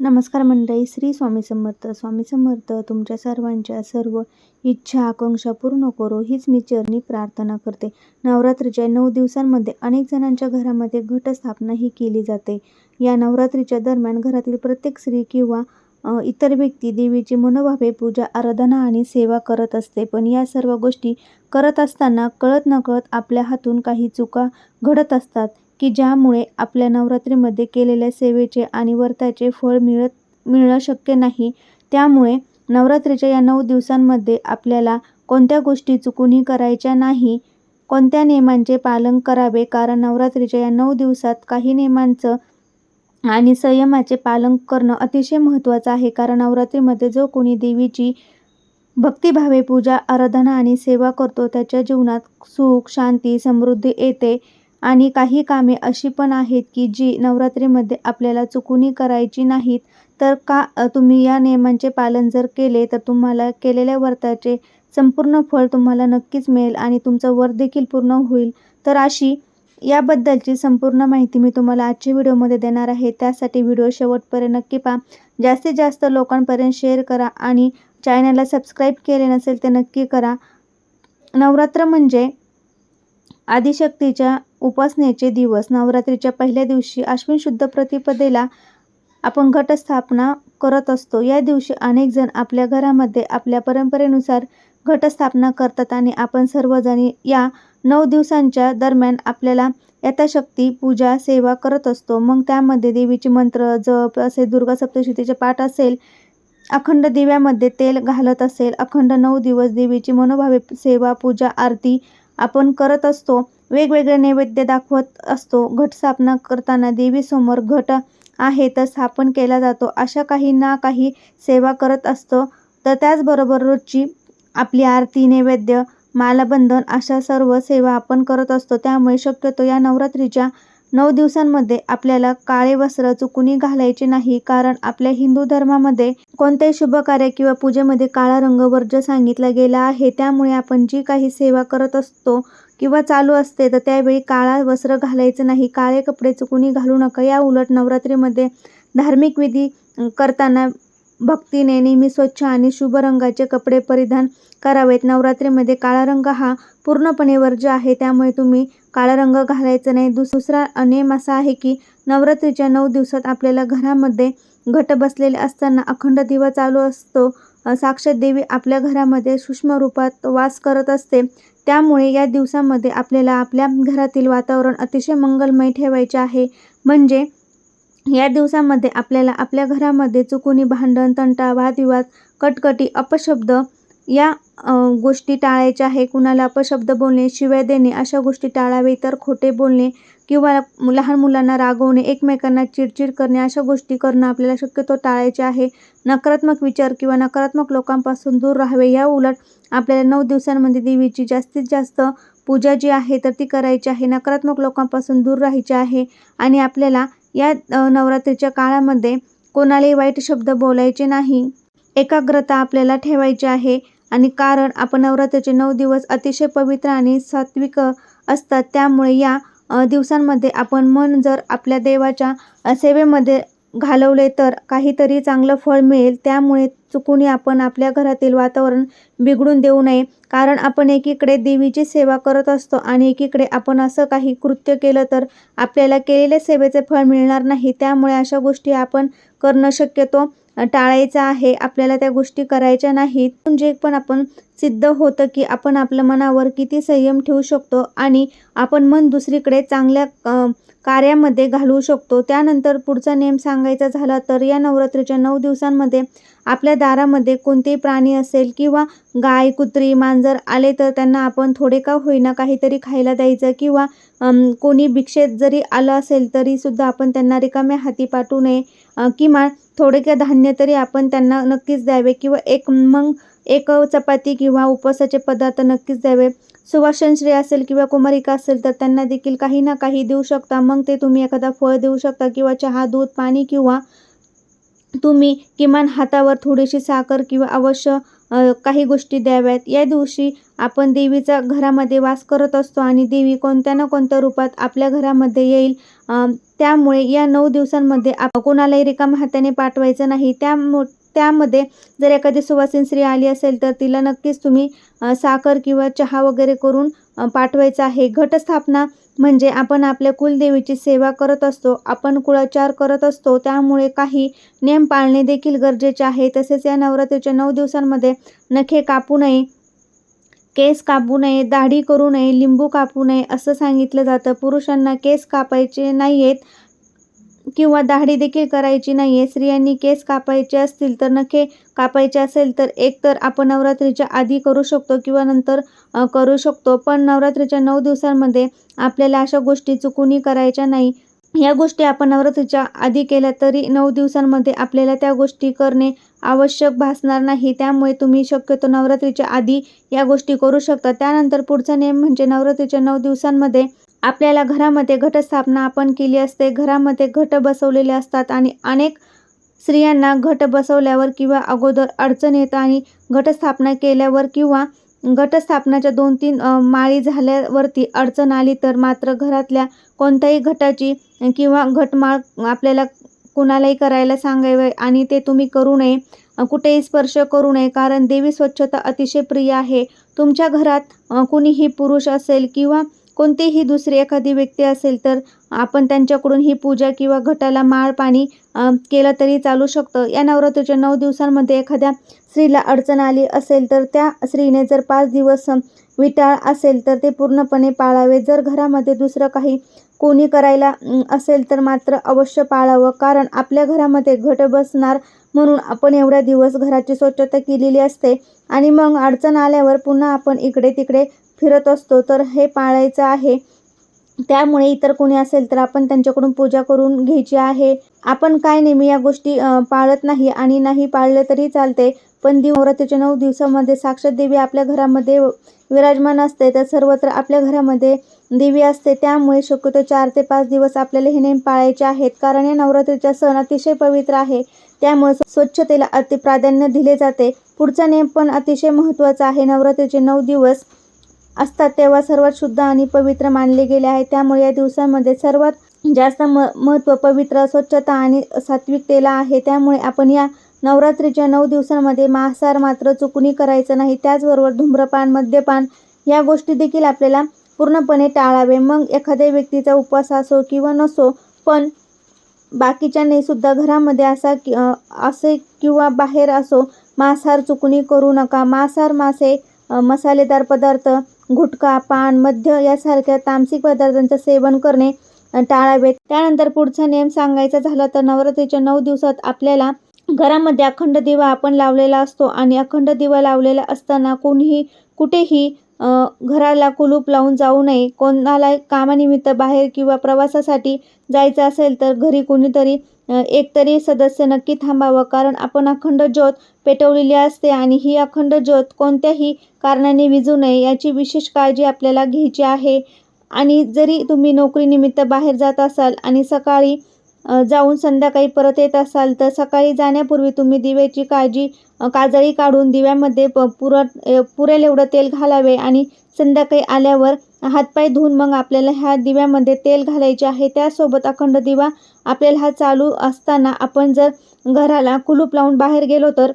नमस्कार मंडळी श्री स्वामी समर्थ. स्वामी समर्थ तुमच्या सर्वांच्या सर्व इच्छा आकांक्षा पूर्ण करो हीच मी चरणी प्रार्थना करते. नवरात्रीच्या नऊ दिवसांमध्ये अनेक जणांच्या घरामध्ये घटस्थापना ही केली जाते. या नवरात्रीच्या दरम्यान घरातील प्रत्येक स्त्री किंवा इतर व्यक्ती देवीची मनोभावे पूजा आराधना आणि सेवा करत असते. पण या सर्व गोष्टी करत असताना कळत नकळत आपल्या हातून काही चुका घडत असतात. की ज्यामुळे आपल्या नवरात्रीमध्ये केलेल्या सेवेचे आणि व्रताचे फळ मिळत मिळणं शक्य नाही. त्यामुळे नवरात्रीच्या या नऊ दिवसांमध्ये आपल्याला कोणत्या गोष्टी चुकूनही करायच्या नाही कोणत्या नियमांचे पालन करावे कारण नवरात्रीच्या या नऊ दिवसात काही नियमांचं आणि संयमाचे पालन करणं अतिशय महत्त्वाचं आहे. कारण नवरात्रीमध्ये जो कोणी देवीची भक्तिभावे पूजा आराधना आणि सेवा करतो त्याच्या जीवनात सुख शांती समृद्धी येते. आणि काही कामे अशी पण आहेत की जी नवरात्रीमध्ये आपल्याला चुकूनही करायची नाहीत. तर का तुम्ही या नियमांचे पालन जर केले तर तुम्हाला केलेल्या व्रताचे संपूर्ण फळ तुम्हाला नक्कीच मिळेल आणि तुमचं व्रत देखील पूर्ण होईल. तर अशी याबद्दलची संपूर्ण माहिती मी तुम्हाला आजच्या व्हिडिओमध्ये देणार आहे. त्यासाठी व्हिडिओ शेवटपर्यंत नक्की पहा. जास्तीत जास्त लोकांपर्यंत शेअर करा आणि चॅनलला सबस्क्राईब केले नसेल ते नक्की करा. नवरात्र म्हणजे आदिशक्तीच्या उपासनेचे दिवस. नवरात्रीच्या पहिल्या दिवशी अश्विन शुद्ध प्रतिपदेला आपण घटस्थापना करत असतो. या दिवशी अनेक जण आपल्या घरामध्ये आपल्या परंपरेनुसार घटस्थापना करतात आणि आपण सर्वजणी या नऊ दिवसांच्या दरम्यान आपल्याला यथाशक्ती पूजा सेवा करत असतो. मग त्यामध्ये देवीचे मंत्र जप असे दुर्गा सप्तशतीचे पाठ असेल अखंड दिव्यामध्ये तेल घालत असेल अखंड नऊ दिवस देवीची मनोभावे सेवा पूजा आरती आपण करत असतो. वेगवेगळे नैवेद्य दाखवत असतो. घटस्थापना करताना देवीसमोर घट आहे तर स्थापन केला जातो. अशा काही ना काही सेवा करत असतो. तर त्याचबरोबर रोजची आपली आरती नैवेद्य मालाबंधन अशा सर्व सेवा आपण करत असतो. त्यामुळे शक्यतो या नवरात्रीच्या नऊ दिवसांमध्ये आपल्याला काळे वस्त्र चुकूनही घालायचे नाही. कारण आपल्या हिंदू धर्मामध्ये कोणत्याही शुभ कार्य किंवा पूजेमध्ये काळा रंग वर्ज सांगितला गेला आहे. त्यामुळे आपण जी काही सेवा करत असतो किंवा चालू असते तर त्यावेळी काळा वस्त्र घालायचं नाही काळे कपडे चुकूनही घालू नका. या उलट नवरात्रीमध्ये धार्मिक विधी करताना भक्तीने नेहमी स्वच्छ आणि शुभ रंगाचे कपडे परिधान करावेत. नवरात्रीमध्ये काळा रंग हा पूर्णपणे वर्ज्य आहे त्यामुळे तुम्ही काळा रंग घालायचा नाही. दुसरा नियम असा आहे की नवरात्रीच्या नऊ दिवसात आपल्याला घरामध्ये घट बसलेले असताना अखंड दिवा चालू असतो. साक्षात देवी आपल्या घरामध्ये सूक्ष्म रूपात वास करत असते. त्यामुळे या दिवसामध्ये आपल्याला आपल्या घरातील वातावरण अतिशय मंगलमय ठेवायचे आहे. म्हणजे या दिवसामध्ये आपल्याला आपल्या घरामध्ये चुकूनी भांडण तंटा वादविवाद कटकटी अपशब्द या गोष्टी टाळायच्या आहे. कुणाला अपशब्द बोलणे शिव्या देणे अशा गोष्टी टाळावे तर खोटे बोलणे किंवा लहान मुलांना रागवणे एकमेकांना चिडचिड करणे अशा गोष्टी करणं आपल्याला शक्यतो टाळायचे आहे. नकारात्मक विचार किंवा नकारात्मक लोकांपासून दूर राहावे या उलट आपल्याला नऊ दिवसांमध्ये देवीची जास्तीत जास्त पूजा जी आहे तर ती करायची आहे. नकारात्मक लोकांपासून दूर राहायचे आहे आणि आपल्याला या नवरात्रीच्या काळामध्ये कोणालाही वाईट शब्द बोलायचे नाही. एकाग्रता आपल्याला ठेवायची आहे आणि कारण आपण नवरात्रीचे नऊ दिवस अतिशय पवित्र आणि सात्विक असतात. त्यामुळे या दिवसांमध्ये आपण मन जर आपल्या देवाच्या सेवेमध्ये घालवले तर काहीतरी चांगलं फळ मिळेल. त्यामुळे चुकूनही आपण आपल्या घरातील वातावरण बिघडून देऊ नये. कारण आपण एकीकडे देवीची सेवा करत असतो आणि एकीकडे आपण असं काही कृत्य केलं तर आपल्याला केलेल्या सेवेचे फळ मिळणार नाही. त्यामुळे अशा गोष्टी आपण करणं शक्यतो. टाळायचं आहे आपल्याला त्या गोष्टी करायच्या नाहीत. म्हणजे पण आपण सिद्ध होतं की आपण आपल्या मनावर किती संयम ठेवू शकतो आणि आपण मन दुसरीकडे चांगल्या कार्यामध्ये घालवू शकतो त्यानंतर पुढचा नेम सांगायचा झाला तर या नवरात्रीच्या नऊ दिवसांमध्ये आपल्या दारामध्ये कोणतेही प्राणी असेल किंवा गाय कुत्री मांजर आले तर त्यांना आपण थोडे का होईना काहीतरी खायला द्यायचं किंवा कोणी भिक्षेत जरी आलं असेल तरीसुद्धा आपण त्यांना रिकाम्या हाती पाठवू नये. किमान थोडे का धान्य तरी आपण त्यांना नक्कीच द्यावे किंवा एक मग एक चपाती किंवा उपवासाचे पदार्थ नक्कीच द्यावे. सुवासन असेल किंवा कुमारिका असेल तर त्यांना देखील काही ना काही देऊ शकता. मग ते तुम्ही एखादा फळ देऊ शकता किंवा चहा दूध पाणी किंवा तुम्ही किमान हातावर थोडीशी साखर किंवा अवश्य काही गोष्टी द्याव्यात. या दिवशी आपण देवीचा घरामध्ये वास करत असतो आणि देवी कोणत्या ना कोणत्या रूपात आपल्या घरामध्ये येईल. त्यामुळे या नऊ दिवसांमध्ये आप कोणालाही रिकाम हाताने पाठवायचं नाही. त्यामु त्यामध्ये जर एखादी सुवासिन स्त्री आली असेल तर तिला नक्कीच तुम्ही साखर किंवा चहा वगैरे करून पाठवायचं आहे. घटस्थापना म्हणजे आपण आपल्या कुलदेवीची सेवा करत असतो आपण कुळाचार करत असतो त्यामुळे काही नियम पाळणे देखील गरजेचे आहे. तसेच या नवरात्रीच्या नऊ दिवसांमध्ये नखे कापू नये केस कापू नये दाढी करू नये लिंबू कापू नये असं सांगितलं जातं. पुरुषांना केस कापायचे नाही आहेत किंवा दाढी देखील करायची नाही आहे स्त्रियांनी केस कापायचे असतील तर नखे कापायचे असेल तर एकतर आपण नवरात्रीच्या आधी करू शकतो किंवा नंतर करू शकतो. पण नवरात्रीच्या नऊ दिवसांमध्ये आपल्याला अशा गोष्टी चुकूनही करायच्या नाही. या गोष्टी आपण नवरात्रीच्या आधी केल्या तरी नऊ दिवसांमध्ये आपल्याला त्या गोष्टी करणे आवश्यक भासणार नाही. त्यामुळे तुम्ही शक्यतो नवरात्रीच्या आधी या गोष्टी करू शकता. त्यानंतर पुढचा नियम म्हणजे नवरात्रीच्या नऊ दिवसांमध्ये आपल्याला घरामध्ये घटस्थापना आपण केली असते. घरामध्ये घट बसवलेले असतात आणि अनेक स्त्रियांना घट बसवल्यावर किंवा अगोदर अडचण येतं आणि घटस्थापना केल्यावर किंवा घटस्थापनाच्या दोन तीन माळी झाल्यावरती अडचण आली तर मात्र घरातल्या कोणत्याही घटाची किंवा घटमाळ आपल्याला कुणालाही करायला सांगावे आणि ते तुम्ही करू नये. कुठेही स्पर्श करू नये. कारण देवी स्वच्छता अतिशय प्रिय आहे. तुमच्या घरात कुणीही पुरुष असेल किंवा कोणतीही दुसरी एखादी व्यक्ती असेल तर आपण त्यांच्याकडून ही पूजा किंवा घटाला माळ पाणी केलं तरी चालू शकतं. या नवरात्रीच्या नऊ दिवसांमध्ये एखाद्या स्त्रीला अडचण आली असेल तर त्या स्त्रीने जर पाच दिवस विटाळ असेल तर ते पूर्णपणे पाळावे. जर घरामध्ये दुसरं काही कोणी करायला असेल तर मात्र अवश्य पाळावं. कारण आपल्या घरामध्ये घट बसणार म्हणून आपण एवढ्या दिवस घराची स्वच्छता केलेली असते आणि मग अडचण आल्यावर पुन्हा आपण इकडे तिकडे फिरत असतो तर हे पाळायचं आहे. त्यामुळे इतर कोणी असेल तर आपण त्यांच्याकडून पूजा करून घ्यायची आहे. आपण काय नेहमी या गोष्टी पाळत नाही आणि नाही पाळले तरी चालते. पण दिवरात्रीच्या नवरात्रीच्या नऊ दिवसामध्ये साक्षात देवी आपल्या घरामध्ये विराजमान असते तर सर्वत्र आपल्या घरामध्ये देवी असते. त्यामुळे शक्यतो चार ते पाच दिवस आपल्याला हे नेम पाळायचे आहेत. कारण या नवरात्रीचा सण अतिशय पवित्र आहे. त्यामुळे स्वच्छतेला अति प्राधान्य दिले जाते. पुढचा नेम पण अतिशय महत्त्वाचा आहे. नवरात्रीचे नऊ दिवस असतात तेव्हा सर्वात शुद्ध आणि पवित्र मानले गेले आहे. त्यामुळे या दिवसांमध्ये सर्वात जास्त म महत्त्व पवित्र स्वच्छता आणि सात्विकतेला आहे. त्यामुळे आपण या नवरात्रीच्या नऊ दिवसांमध्ये मांसाहार मात्र चुकूनही करायचं नाही. त्याचबरोबर धूम्रपान मद्यपान या गोष्टी देखील आपल्याला पूर्णपणे टाळावे. मग एखाद्या व्यक्तीचा उपवास असो किंवा नसो पण बाकीच्यांनी सुद्धा घरामध्ये असा कि असे किंवा बाहेर असो मांसाहार चुकूनही करू नका. मांसाहार मासे मसालेदार पदार्थ गुटखा पान मद्य यासारख्या तामसिक पदार्थांचं सेवन करणे टाळावेत टाळावे त्यानंतर पुढचा नियम सांगायचा झाला तर नवरात्रीच्या नऊ दिवसात आपल्याला घरामध्ये अखंड दिवा आपण लावलेला असतो. आणि अखंड दिवा लावलेला असताना कोणीही कुठेही घराला कुलूप लावून जाऊ नये. कोणाला कामानिमित्त बाहेर किंवा प्रवासासाठी जायचं असेल तर घरी कुणीतरी एकतरी सदस्य नक्की थांबावं. कारण आपण अखंड ज्योत पेटवलेली असते आणि ही अखंड ज्योत कोणत्याही कारणाने विजू नये याची विशेष काळजी आपल्याला घ्यायची आहे. आणि जरी तुम्ही नोकरीनिमित्त बाहेर जात असाल आणि सकाळी जाऊन संध्याकाळी परत येत असाल तर सकाळी जाण्यापूर्वी तुम्ही दिव्याची काळजी काजळी काढून दिव्यामध्ये प पुरत पुरेल एवढं तेल घालावे आणि संध्याकाळी आल्यावर हातपाय धुवून मग आपल्याला ह्या दिव्यामध्ये तेल घालायचे आहे. त्यासोबत अखंड दिवा आपल्याला हा चालू असताना आपण जर घराला कुलूप लावून बाहेर गेलो तर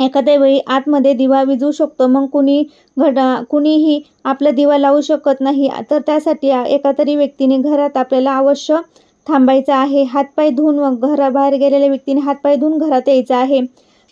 एखाद्या वेळी आतमध्ये दिवा विजू शकतो. मग कुणी घड कुणीही आपला दिवा लावू शकत नाही. तर त्यासाठी एका तरी व्यक्तीने घरात आपल्याला अवश्य थांबायचं आहे. हातपाय धुवून घराबाहेर गेलेल्या व्यक्तीने हातपाय धुवून घरात यायचं आहे.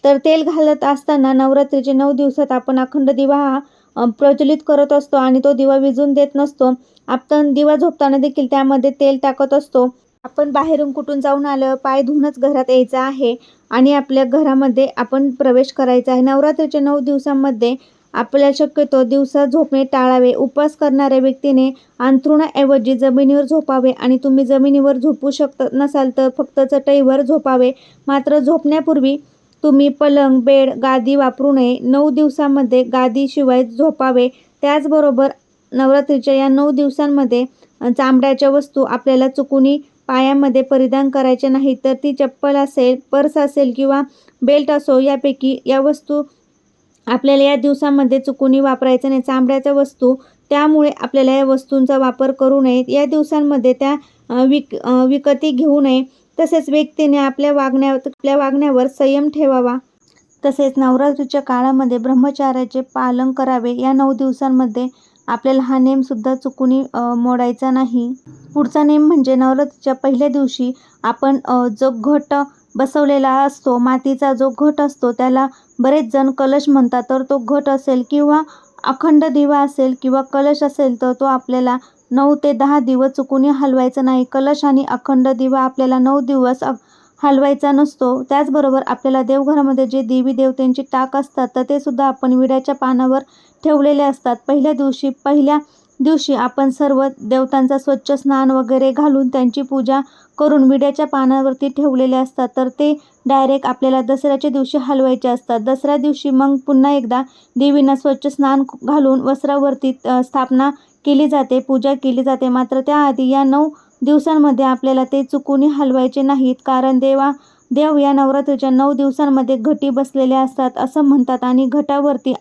तर तेल घालत असताना नवरात्रीचे नऊ दिवसात आपण अखंड दिवा हा प्रज्वलित करत असतो आणि तो दिवा विजून देत नसतो. आपण दिवा झोपताना देखील त्यामध्ये तेल टाकत असतो. आपण बाहेरून कुठून जाऊन आलं पाय धुवूनच घरात यायचं आहे आणि आपल्या घरामध्ये आपण प्रवेश करायचा आहे. नवरात्रीच्या नऊ दिवसांमध्ये आपल्याला शक्यतो दिवसा झोपणे टाळावे. उपवास करणाऱ्या व्यक्तीने अंथरुणाऐवजी जमिनीवर झोपावे आणि तुम्ही जमिनीवर झोपू शकत नसाल तर फक्त चटईवर झोपावे. मात्र झोपण्यापूर्वी तुम्ही पलंग बेड गादी वापरू नये. नऊ दिवसामध्ये गादीशिवाय झोपावे. त्याचबरोबर नवरात्रीच्या या नऊ दिवसांमध्ये चांबड्याच्या चामड्याच्या वस्तू आपल्याला चुकूनही पायामध्ये परिधान करायचे नाही तर ती चप्पल असेल पर्स असेल किंवा बेल्ट असो यापैकी या वस्तू आपल्याला या दिवसामध्ये चुकूनही वापरायचं नाही. चांबड्याच्या वस्तू त्यामुळे आपल्याला या वस्तूंचा वापर करू नये. या दिवसांमध्ये त्या विक विकती घेऊ नये. तसेच व्यक्तीने आपल्या वागण्या आपल्या वागण्यावर संयम ठेवावा. तसेच नवरात्रीच्या काळामध्ये ब्रह्मचार्याचे पालन करावे. या नऊ दिवसांमध्ये आपल्याला हा नेमसुद्धा चुकूनही मोडायचा नाही. पुढचा नेम म्हणजे नवरात्रीच्या पहिल्या दिवशी आपण जो घट बसवलेला असतो मातीचा जो घट असतो त्याला बरेच जण कलश म्हणतात तर तो घट असेल किंवा अखंड दिवा असेल किंवा कलश असेल तर तो आपल्याला नऊ ते दहा दिवस चुकूनही हलवायचा नाही. कलश आणि अखंड दिवा आपल्याला नऊ दिवस हलवायचा नसतो. त्याचबरोबर आपल्याला देवघरामध्ये जे देवी देवतांची टाक असतात तर ते सुद्धा आपण विड्याच्या पानावर ठेवलेले असतात. पहिल्या दिवशी पहिल्या दिवशी आपण सर्व देवतांचा स्वच्छ स्नान वगैरे घालून त्यांची पूजा करून विड्याच्या पानावरती ठेवलेले असतात तर ते डायरेक्ट आपल्याला दसऱ्याच्या दिवशी हलवायचे असतात. दसऱ्या दिवशी मग पुन्हा एकदा देवींना स्वच्छ स्नान घालून वस्त्रावरती स्थापना केली जाते पूजा केली जाते. मात्र त्याआधी या नऊ दिवसांमध्ये आपल्याला ते चुकूनही हलवायचे नाहीत कारण देवा देव या नवरात्रीच्या नऊ दिवसांमध्ये घटी बसलेल्या असतात असं म्हणतात. आणि घटावरती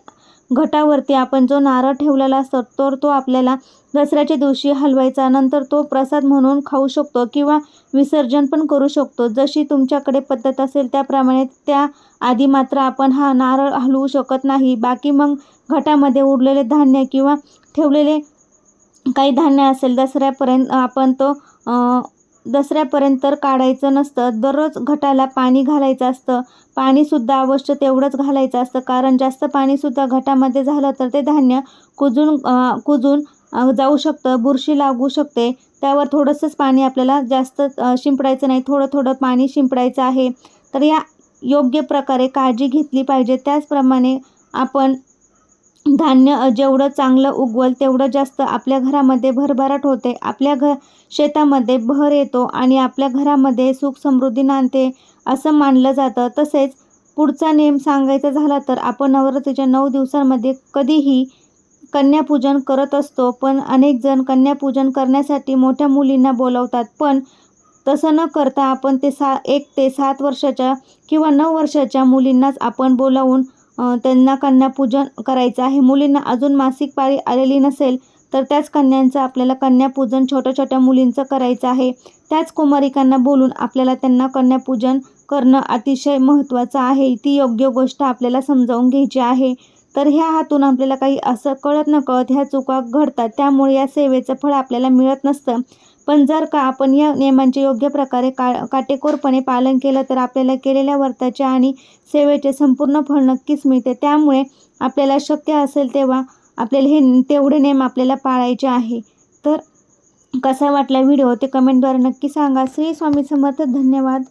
घटावरती आपण जो नारळ ठेवलेला असतो तर तो आपल्याला दसऱ्याच्या दिवशी हलवायचा नंतर तो प्रसाद म्हणून खाऊ शकतो किंवा विसर्जन पण करू शकतो. जशी तुमच्याकडे पद्धत असेल त्याप्रमाणे त्या आधी मात्र आपण हा नारळ हलवू शकत नाही. बाकी मग घटामध्ये उरलेले धान्य किंवा ठेवलेले काही धान्य असेल दसऱ्यापर्यंत आपण तो दसऱ्यापर्यंत तर काढायचं नसतं. दररोज घटाला पाणी घालायचं असतं. पाणीसुद्धा अवश्य तेवढंच घालायचं असतं. कारण जास्त पाणीसुद्धा घटामध्ये झालं तर ते धान्य कुजून कुजून जाऊ शकतं बुरशी लागू शकते. त्यावर थोडंसंच पाणी आपल्याला जास्त शिंपडायचं नाही. थोडं थोडं पाणी शिंपडायचं आहे. तर या योग्य प्रकारे काळजी घेतली पाहिजे. त्याचप्रमाणे आपण धान्य जेवढं चांगलं उगवल तेवढं जास्त आपल्या घरामध्ये भरभराट होते. आपल्या घ शेतामध्ये भर येतो आणि आपल्या घरामध्ये सुख समृद्धी नांदते असं मानलं जातं. तसेच पुढचा नेम सांगायचा झाला तर आपण नवरात्रीच्या नऊ दिवसांमध्ये कधीही कन्यापूजन करत असतो पण अनेक जण कन्यापूजन करण्यासाठी मोठ्या मुलींना बोलवतात. पण तसं न करता आपण ते सा एक ते सात वर्षाच्या किंवा नऊ वर्षाच्या मुलींनाच आपण बोलावून त्यांना कन्यापूजन करायचं आहे. मुलींना अजून मासिक पाळी आलेली नसेल तर त्याच कन्यांचं आपल्याला कन्यापूजन छोट्या छोट्या मुलींचं करायचं आहे. त्याच कुमारिकांना बोलून आपल्याला त्यांना कन्यापूजन करणं अतिशय महत्त्वाचं आहे. ती योग्य गोष्ट आपल्याला समजावून घ्यायची आहे. तर ह्या हातून आपल्याला काही असं कळत न कळत ह्या चुका घडतात. त्यामुळे या सेवेचं फळ आपल्याला मिळत नसतं. पण जर का आपण या नियमांचे योग्य प्रकारे का काटेकोरपणे पालन केलं तर आपल्याला केलेल्या व्रताचे आणि सेवेचे संपूर्ण फळ नक्कीच मिळते. त्यामुळे आपल्याला शक्य असेल तेव्हा आपल्याला हे तेवढे नियम आपल्याला पाळायचे आहे. तर कसा वाटला व्हिडिओ ते कमेंटद्वारे नक्की सांगा. श्री स्वामी समर्थ धन्यवाद.